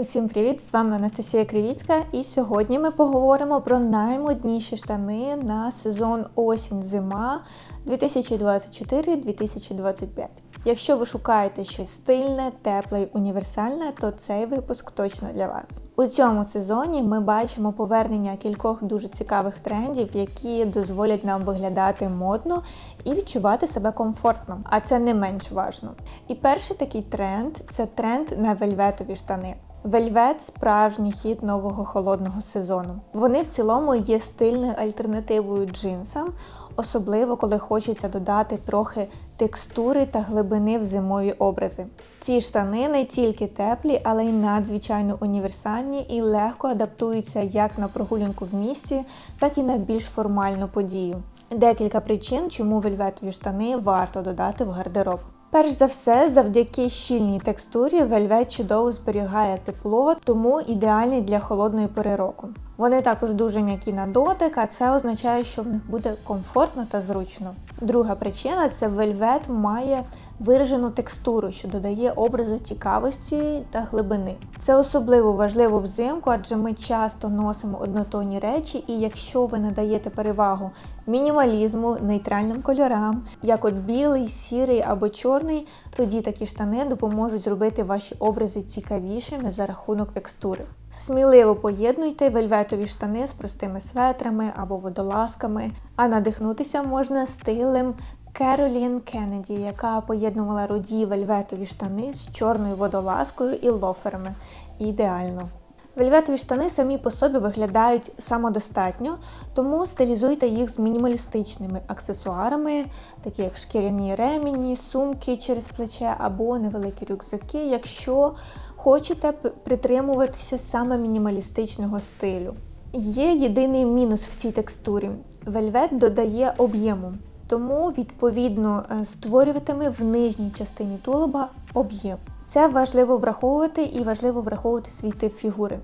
Усім привіт! З вами Анастасія Кривіцька, і сьогодні ми поговоримо про наймодніші штани на сезон осінь-зима 2024-2025. Якщо ви шукаєте щось стильне, тепле й універсальне, то цей випуск точно для вас. У цьому сезоні ми бачимо повернення кількох дуже цікавих трендів, які дозволять нам виглядати модно і відчувати себе комфортно, а це не менш важно. І перший такий тренд це тренд на вельветові штани. Вельвет справжній хід нового холодного сезону. Вони в цілому є стильною альтернативою джинсам, особливо коли хочеться додати трохи текстури та глибини в зимові образи. Ці штани не тільки теплі, але й надзвичайно універсальні і легко адаптуються як на прогулянку в місті, так і на більш формальну подію. Декілька причин, чому вельветові штани варто додати в гардероб. Перш за все, завдяки щільній текстурі вельвет чудово зберігає тепло, тому ідеальний для холодної пори року. Вони також дуже м'які на дотик, а це означає, що в них буде комфортно та зручно. Друга причина це вельвет має виражену текстуру, що додає образу цікавості та глибини. Це особливо важливо взимку, адже ми часто носимо однотонні речі, і якщо ви надаєте перевагу мінімалізму, нейтральним кольорам, як от білий, сірий або чорний, тоді такі штани допоможуть зробити ваші образи цікавішими за рахунок текстури. Сміливо поєднуйте вельветові штани з простими светрами або водолазками, а надихнутися можна стилем Керолін Кеннеді, яка поєднувала руді вельветові штани з чорною водолазкою і лоферами. Ідеально. Вельветові штани самі по собі виглядають самодостатньо, тому стилізуйте їх з мінімалістичними аксесуарами, такі як шкіряні ремені, сумки через плече або невеликі рюкзаки, якщо хочете притримуватися саме мінімалістичного стилю. Є єдиний мінус в цій текстурі. Вельвет додає об'єму, тому, відповідно, е, створюватиме в нижній частині тулуба об'єм. Це важливо враховувати і важливо враховувати свій тип фігури.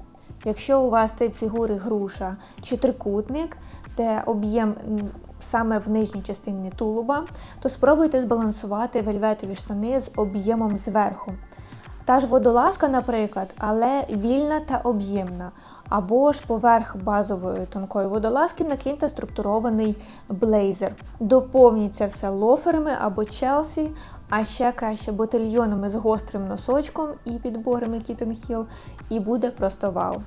Якщо у вас тип фігури груша чи трикутник, де об'єм саме в нижній частині тулуба, то спробуйте збалансувати вельветові штани з об'ємом зверху. Та ж водолазка, наприклад, але вільна та об'ємна. Або ж поверх базової тонкої водолазки накиньте структурований блейзер. Доповніть це все лоферами або челсі, а ще краще ботильйонами з гострим носочком і підборами Kitten Hill, і буде просто вау.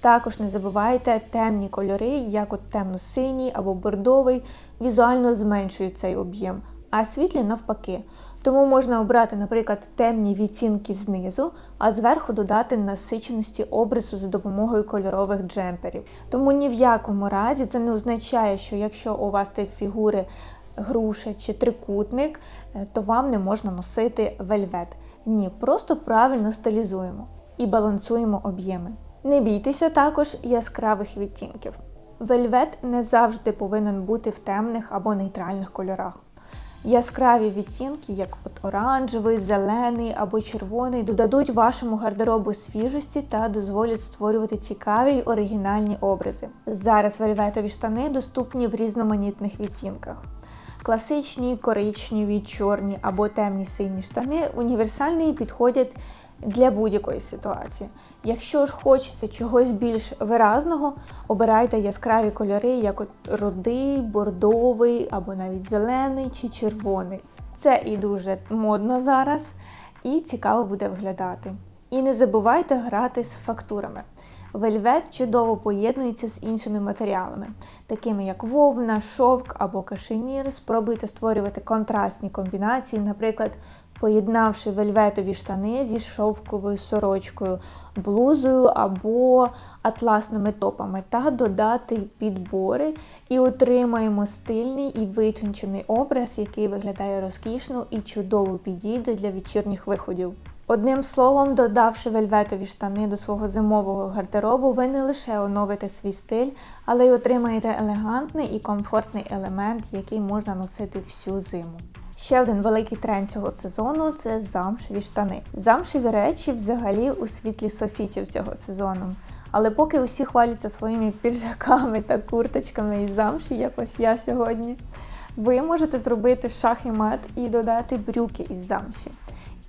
Також не забувайте темні кольори, як от темно-синій або бордовий, візуально зменшують цей об'єм, а світлі навпаки. Тому можна обрати, наприклад, темні відцінки знизу, а зверху додати насиченості образу за допомогою кольорових джемперів. Тому ні в якому разі це не означає, що якщо у вас тип фігури груша чи трикутник, е, то вам не можна носити вельвет. Ні, просто правильно стилізуємо і балансуємо об'єми. Не бійтеся також яскравих відтінків. Вельвет не завжди повинен бути в темних або нейтральних кольорах. Яскраві відтінки, як от оранжевий, зелений або червоний, додадуть вашому гардеробу свіжості та дозволять створювати цікаві й оригінальні образи. Зараз вельветові штани доступні в різноманітних відтінках. Класичні, коричневі, чорні або темні сині штани універсальні і підходять для будь-якої ситуації. Якщо ж хочеться чогось більш виразного, обирайте яскраві кольори, як от рудий, бордовий або навіть зелений чи червоний. Це і дуже модно зараз, і цікаво буде виглядати. І не забувайте грати з фактурами. Вельвет чудово поєднується з іншими матеріалами, такими як вовна, шовк або кашемір. Спробуйте створювати контрастні комбінації, наприклад, поєднавши вельветові штани зі шовковою сорочкою, блузою або атласними топами, та додати підбори і отримаємо стильний і витончений образ, який виглядає розкішно і чудово підійде для вечірніх виходів. Одним словом, додавши вельветові штани до свого зимового гардеробу, ви не лише оновите свій стиль, але й отримаєте елегантний і комфортний елемент, який можна носити всю зиму. Ще один великий тренд цього сезону це замшеві штани. Замшеві речі взагалі у світлі софітів цього сезону. Але поки усі хваляться своїми піджаками та курточками із замші, як ось я сьогодні, ви можете зробити шах і мат і додати брюки із замші.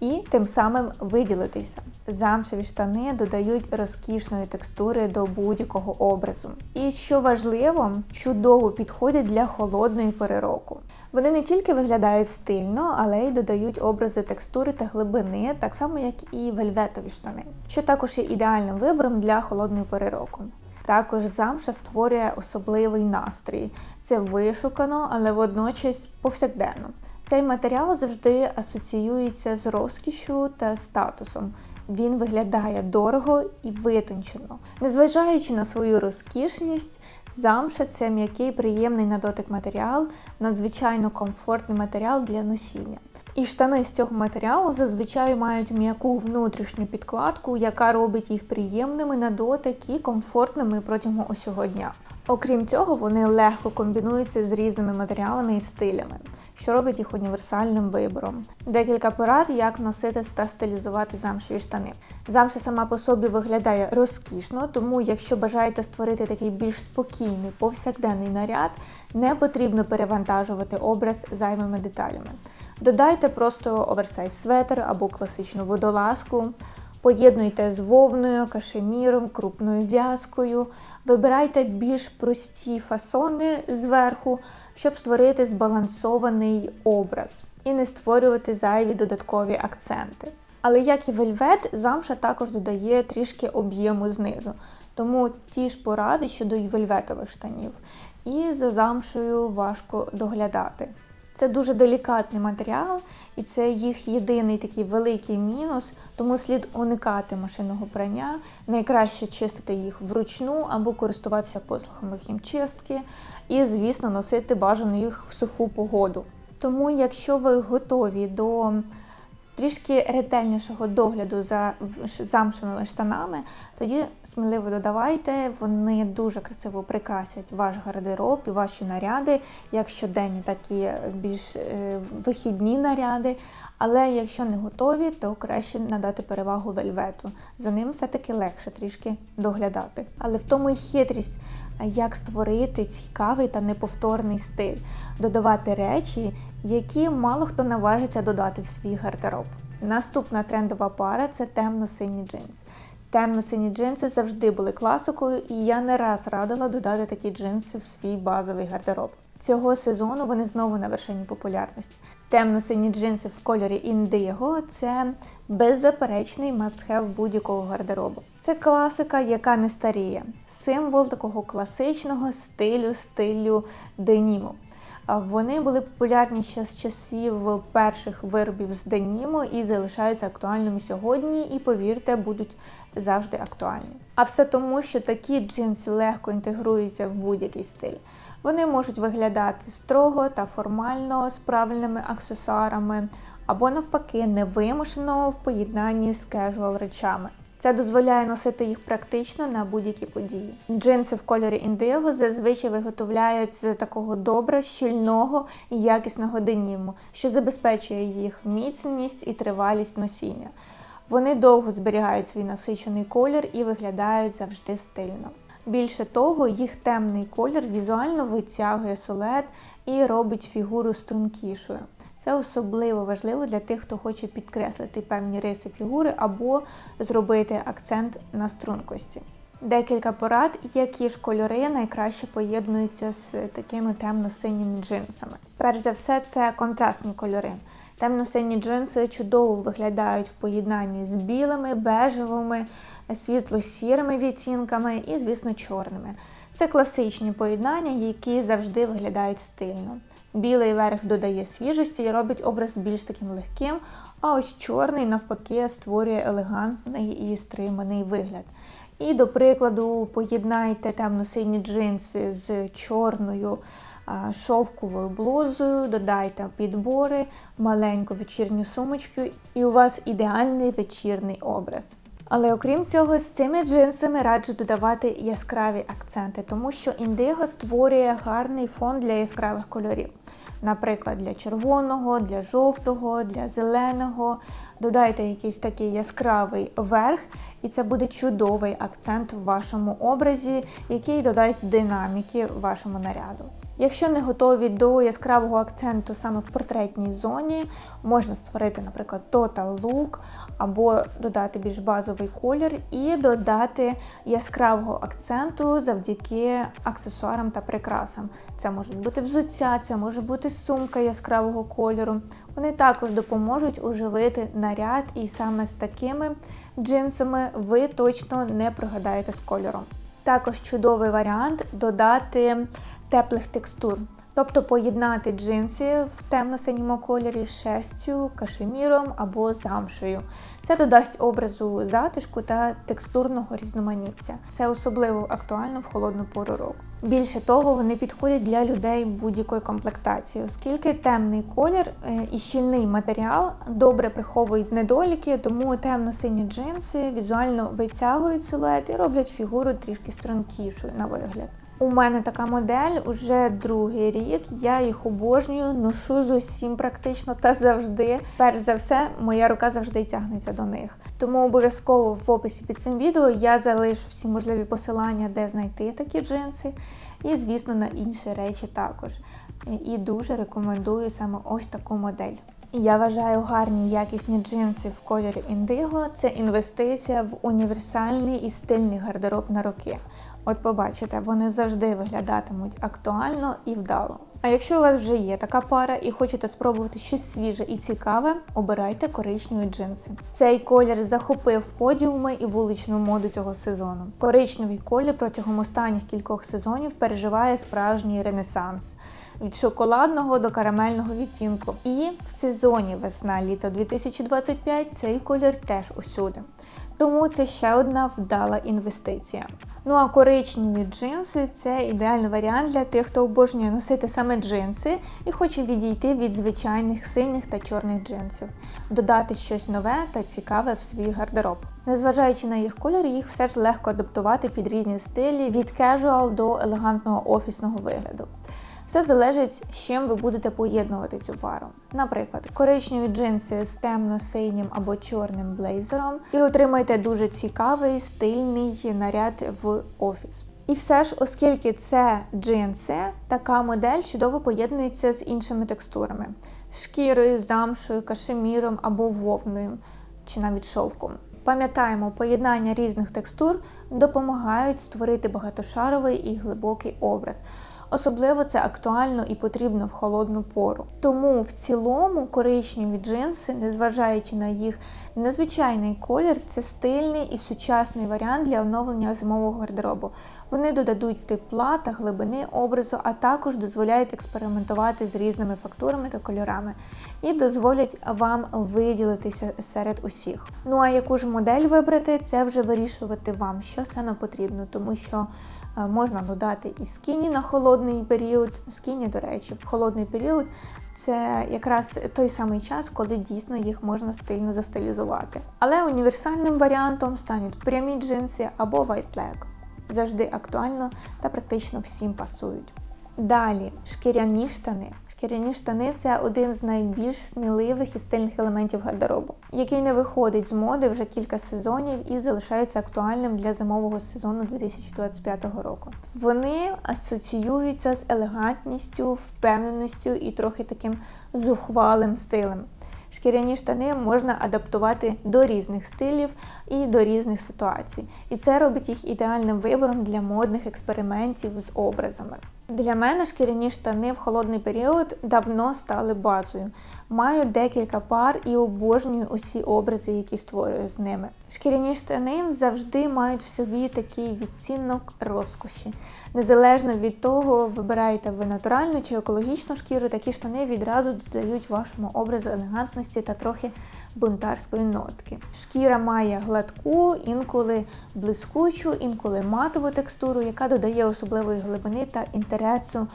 і тим самим виділитися. Замшеві штани додають розкішної текстури до будь-якого образу. І що важливо, чудово підходять для холодної пори року. Вони не тільки виглядають стильно, але й додають образи текстури та глибини, так само як і вельветові штани, що також є ідеальним вибором для холодної пори року. Також замша створює особливий настрій. Це вишукано, але водночас повсякденно. Цей матеріал завжди асоціюється з розкішю та статусом. Він виглядає дорого і витончено. Незважаючи на свою розкішність, замша це м'який, приємний на дотик матеріал, надзвичайно комфортний матеріал для носіння. І штани з цього матеріалу зазвичай мають м'яку внутрішню підкладку, яка робить їх приємними на дотик і комфортними протягом усього дня. Окрім цього, вони легко комбінуються з різними матеріалами і стилями, що робить їх універсальним вибором. Декілька порад, як носити та стилізувати замшеві штани. Замша сама по собі виглядає розкішно, тому якщо бажаєте створити такий більш спокійний повсякденний наряд, не потрібно перевантажувати образ зайвими деталями. Додайте просто оверсайз светр або класичну водолазку. Поєднуйте з вовною, кашеміром, крупною в'язкою. Вибирайте більш прості фасони зверху, щоб створити збалансований образ і не створювати зайві додаткові акценти. Але як і вельвет, замша також додає трішки об'єму знизу. Тому ті ж поради щодо і вельветових штанів. І за замшою важко доглядати. Це дуже делікатний матеріал, і це їх єдиний такий великий мінус, тому слід уникати машинного прання. Найкраще чистити їх вручну або користуватися послугами хімчистки, і, звісно, носити бажано їх в суху погоду. Тому, якщо ви готові до трішки ретельнішого догляду за замшевими штанами, тоді сміливо додавайте, вони дуже красиво прикрасять ваш гардероб і ваші наряди, як щоденні, так і більш е, вихідні наряди. Але якщо не готові, то краще надати перевагу вельвету. За ним все-таки легше трішки доглядати. Але в тому і хитрість, як створити цікавий та неповторний стиль, додавати речі, які мало хто наважиться додати в свій гардероб. Наступна трендова пара це темно-сині джинси. Темно-сині джинси завжди були класикою, і я не раз радила додати такі джинси в свій базовий гардероб. Цього сезону вони знову на вершині популярності. Темно-сині джинси в кольорі індиго це беззаперечний must-have будь-якого гардеробу. Це класика, яка не старіє, символ такого класичного стилю, стилю деніму. Вони були популярні ще з часів перших виробів з деніму і залишаються актуальними сьогодні, і, повірте, будуть завжди актуальні. А все тому, що такі джинси легко інтегруються в будь-який стиль. Вони можуть виглядати строго та формально з правильними аксесуарами, або навпаки, невимушено в поєднанні з кежуал речами. Це дозволяє носити їх практично на будь-які події. Джинси в кольорі індиго зазвичай виготовляють з такого добре, щільного і якісного деніму, що забезпечує їх міцність і тривалість носіння. Вони довго зберігають свій насичений колір і виглядають завжди стильно. Більше того, їх темний колір візуально витягує солет і робить фігуру стрункішою. Це особливо важливо для тих, хто хоче підкреслити певні риси фігури або зробити акцент на стрункості. Декілька порад, які ж кольори найкраще поєднуються з такими темно-синіми джинсами. Перш за все, це контрастні кольори. Темно-сині джинси чудово виглядають в поєднанні з білими, бежевими, світло-сірими відтінками і, звісно, чорними. Це класичні поєднання, які завжди виглядають стильно. Білий верх додає свіжості і робить образ більш таким легким, а ось чорний, навпаки, створює елегантний і стриманий вигляд. І, до прикладу, поєднайте темно-сині джинси з чорною шовковою блузою, додайте підбори, маленьку вечірню сумочку, і у вас ідеальний вечірний образ. Але окрім цього, з цими джинсами раджу додавати яскраві акценти, тому що індиго створює гарний фон для яскравих кольорів. Наприклад, для червоного, для жовтого, для зеленого. Додайте якийсь такий яскравий верх, і це буде чудовий акцент в вашому образі, який додасть динаміки вашому наряду. Якщо не готові до яскравого акценту саме в портретній зоні, можна створити, наприклад, Total Look або додати більш базовий колір і додати яскравого акценту завдяки аксесуарам та прикрасам. Це можуть бути взуття, це може бути сумка яскравого кольору. Вони також допоможуть уживити наряд, і саме з такими джинсами ви точно не прогадаєте з кольором. Також чудовий варіант додати теплих текстур. Тобто поєднати джинси в темно-синьому кольорі з шерстю, кашеміром або замшею. Це додасть образу затишку та текстурного різноманіття. Це особливо актуально в холодну пору року. Більше того, вони підходять для людей будь-якої комплектації, оскільки темний колір е, і щільний матеріал добре приховують недоліки, тому темно-сині джинси візуально витягують силует і роблять фігуру трішки стрункішою на вигляд. У мене така модель уже другий рік. Я їх обожнюю, ношу з усім практично та завжди. Перш за все, моя рука завжди тягнеться до них. Тому обов'язково в описі під цим відео я залишу всі можливі посилання, де знайти такі джинси, і, звісно, на інші речі також. І дуже рекомендую саме ось таку модель. Я вважаю гарні якісні джинси в кольорі індиго це інвестиція в універсальний і стильний гардероб на роки. От побачите, вони завжди виглядатимуть актуально і вдало. А якщо у вас вже є така пара і хочете спробувати щось свіже і цікаве, обирайте коричневі джинси. Цей колір захопив подіуми і вуличну моду цього сезону. Коричневий колір протягом останніх кількох сезонів переживає справжній ренесанс. Від шоколадного до карамельного відтінку. І в сезоні весна-літо 2025 цей колір теж усюди. Тому це ще одна вдала інвестиція. Ну а коричневі джинси це ідеальний варіант для тих, хто обожнює носити саме джинси і хоче відійти від звичайних синіх та чорних джинсів, додати щось нове та цікаве в свій гардероб. Незважаючи на їх кольор, їх все ж легко адаптувати під різні стилі від кежуал до елегантного офісного вигляду. Все залежить, з чим ви будете поєднувати цю пару. Наприклад, коричневі джинси з темно-синім або чорним блейзером, і отримаєте дуже цікавий стильний наряд в офіс. І все ж, оскільки це джинси, така модель чудово поєднується з іншими текстурами: шкірою, замшою, кашеміром або вовною, чи навіть шовком. Пам'ятаємо, поєднання різних текстур допомагають створити багатошаровий і глибокий образ. Особливо це актуально і потрібно в холодну пору. Тому в цілому коричневі джинси, незважаючи на їх незвичайний колір, це стильний і сучасний варіант для оновлення зимового гардеробу. Вони додадуть тепла та глибини образу, а також дозволяють експериментувати з різними фактурами та кольорами і дозволять вам виділитися серед усіх. Ну а яку ж модель вибрати, це вже вирішувати вам, що саме потрібно, тому що. Е, можна додати і скіні на холодний період. Скіні, до речі, в холодний період це якраз той самий час, коли дійсно їх можна стильно застилізувати. Але універсальним варіантом стануть прямі джинси або leg. Завжди актуально та практично всім пасують. Далі шкіряні штани. Шкіряні штани це один з найбільш сміливих і стильних елементів гардеробу, який не виходить з моди вже кілька сезонів і залишається актуальним для зимового сезону 2025 року. Вони асоціюються з елегантністю, впевненістю і трохи таким зухвалим стилем. Шкіряні штани можна адаптувати до різних стилів і до різних ситуацій. І це робить їх ідеальним вибором для модних експериментів з образами. Для мене шкіряні штани в холодний період давно стали базою. Маю декілька пар і обожнюю усі образи, які створюю з ними. Шкіряні штани завжди мають в собі такий відцінок розкоші. Незалежно від того, вибираєте ви натуральну чи екологічну шкіру, такі штани відразу додають вашому образу елегантності та трохи бунтарської нотки. Шкіра має гладку, інколи блискучу, інколи матову текстуру, яка додає особливої глибини та інтересу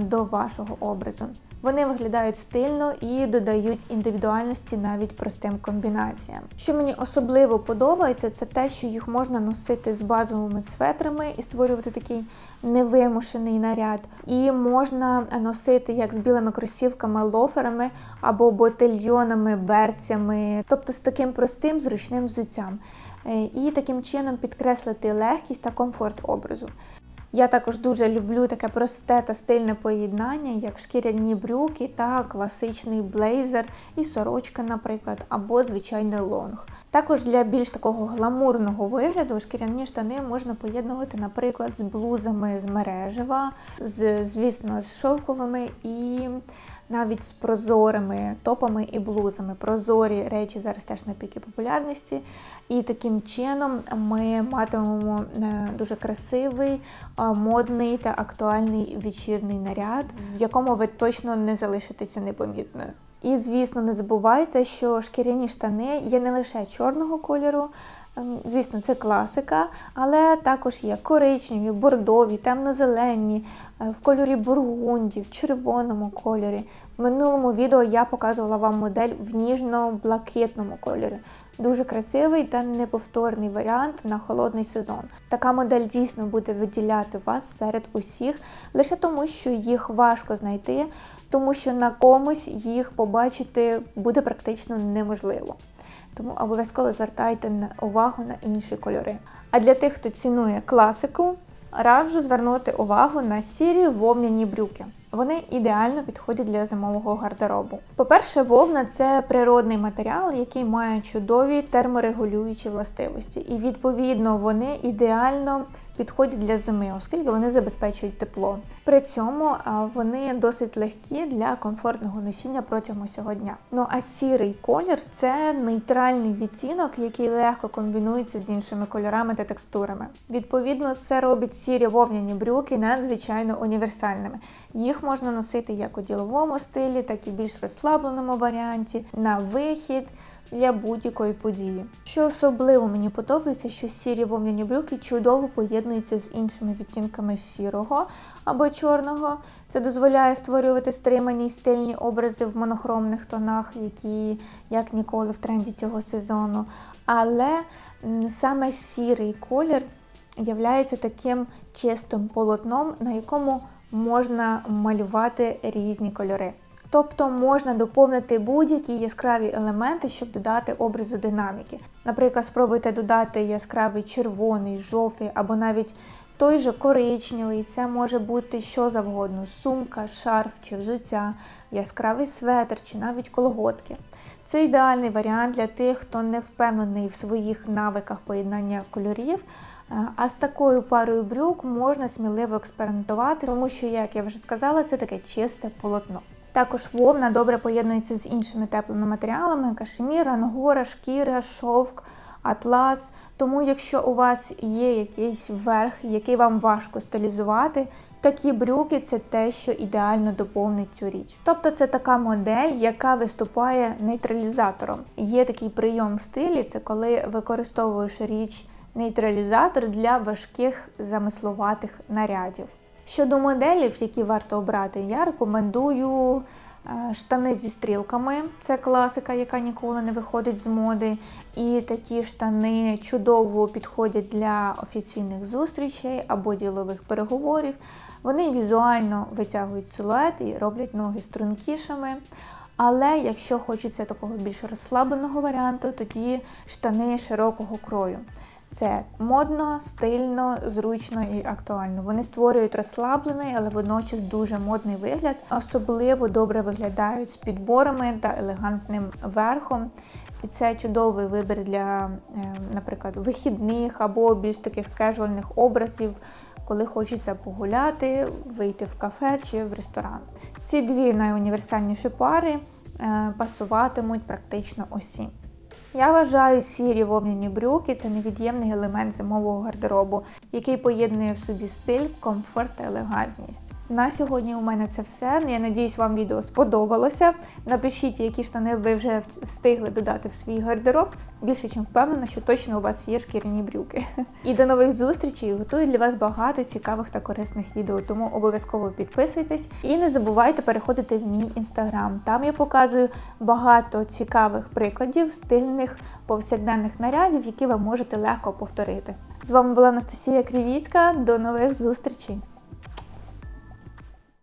до вашого образу. Вони виглядають стильно і додають індивідуальності навіть простим комбінаціям. Що мені особливо подобається, це те, що їх можна носити з базовими светрами і створювати такий невимушений наряд. І можна носити як з білими кросівками, лоферами або ботильйонами, берцями, тобто з таким простим зручним взуттям. Е, і таким чином підкреслити легкість та комфорт образу. Я також дуже люблю таке просте та стильне поєднання, як шкіряні брюки та класичний блейзер і сорочка, наприклад, або звичайний лонг. Також для більш такого гламурного вигляду шкіряні штани можна поєднувати, наприклад, з блузами з мережева, з, звісно, з шовковими і навіть з прозорими топами і блузами. Прозорі речі зараз теж на піки популярності. І таким чином ми матимемо е, дуже красивий, е, модний та актуальний вечірний наряд, в якому ви точно не залишитеся непомітною. І, звісно, не забувайте, що шкіряні штани є не лише чорного кольору. ем, Звісно, це класика, але також є коричневі, бордові, темно-зелені, е, в кольорі бургунді, в червоному кольорі. В минулому відео я показувала вам модель в ніжно-блакитному кольорі. Дуже красивий та неповторний варіант на холодний сезон. Така модель дійсно буде виділяти вас серед усіх, лише тому, що їх важко знайти, тому що на комусь їх побачити буде практично неможливо. Тому обов'язково звертайте увагу на інші кольори. А для тих, хто цінує класику, раджу звернути увагу на сірі вовняні брюки. Вони ідеально підходять для зимового гардеробу. По-перше, вовна це природний матеріал, який має чудові терморегулюючі властивості, і відповідно вони ідеально підходять для зими, оскільки вони забезпечують тепло. При цьому вони досить легкі для комфортного носіння протягом усього дня. Ну а сірий колір це нейтральний відтінок, який легко комбінується з іншими кольорами та текстурами. Відповідно, це робить сірі вовняні брюки надзвичайно універсальними. Їх можна носити як у діловому стилі, так і більш розслабленому варіанті, на вихід для будь-якої події. Що особливо мені подобається, що сірі вовняні брюки чудово поєднуються з іншими відтінками сірого або чорного. Це дозволяє створювати стримані й стильні образи в монохромних тонах, які як ніколи в тренді цього сезону. Але саме сірий колір являється таким чистим полотном, на якому можна малювати різні кольори. Тобто можна доповнити будь-які яскраві елементи, щоб додати образу динаміки. Наприклад, спробуйте додати яскравий червоний, жовтий або навіть той же коричневий. Це може бути що завгодно: сумка, шарф чи взуття, яскравий светр чи навіть колготки. Це ідеальний варіант для тих, хто не впевнений в своїх навиках поєднання кольорів. Е, А з такою парою брюк можна сміливо експериментувати, тому що, як я вже сказала, це таке чисте полотно. Також вовна добре поєднується з іншими теплими матеріалами: кашемір, ангора, шкіра, шовк, атлас. Тому, якщо у вас є якийсь верх, який вам важко стилізувати, такі брюки це те, що ідеально доповнить цю річ. Тобто це така модель, яка виступає нейтралізатором. Є такий прийом в стилі, це коли використовуєш річ нейтралізатор для важких замисловатих нарядів. Щодо моделів, які варто обрати, я рекомендую е, штани зі стрілками. Це класика, яка ніколи не виходить з моди. І такі штани чудово підходять для офіційних зустрічей або ділових переговорів. Вони візуально витягують силует і роблять ноги стрункішими. Але якщо хочеться такого більш розслабленого варіанту, тоді штани широкого крою. Це модно, стильно, зручно і актуально. Вони створюють розслаблений, але водночас дуже модний вигляд. Особливо добре виглядають з підборами та елегантним верхом. І це чудовий вибір для, е, наприклад, вихідних або більш таких кежуальних образів, коли хочеться погуляти, вийти в кафе чи в ресторан. Ці дві найуніверсальніші пари е, пасуватимуть практично усім. Я вважаю сірі вовняні брюки це невід'ємний елемент зимового гардеробу, який поєднує в собі стиль, комфорт та елегантність. На сьогодні у мене це все. Я надіюсь, вам відео сподобалося. Напишіть, які штани ви вже встигли додати в свій гардероб. Більше чим впевнена, що точно у вас є шкіряні брюки. І до нових зустрічей! Готую для вас багато цікавих та корисних відео, тому обов'язково підписуйтесь і не забувайте переходити в мій інстаграм. Там я показую багато цікавих прикладів стильних повсякденних нарядів, які ви можете легко повторити. З вами була Анастасія Кривіцька. До нових зустрічей!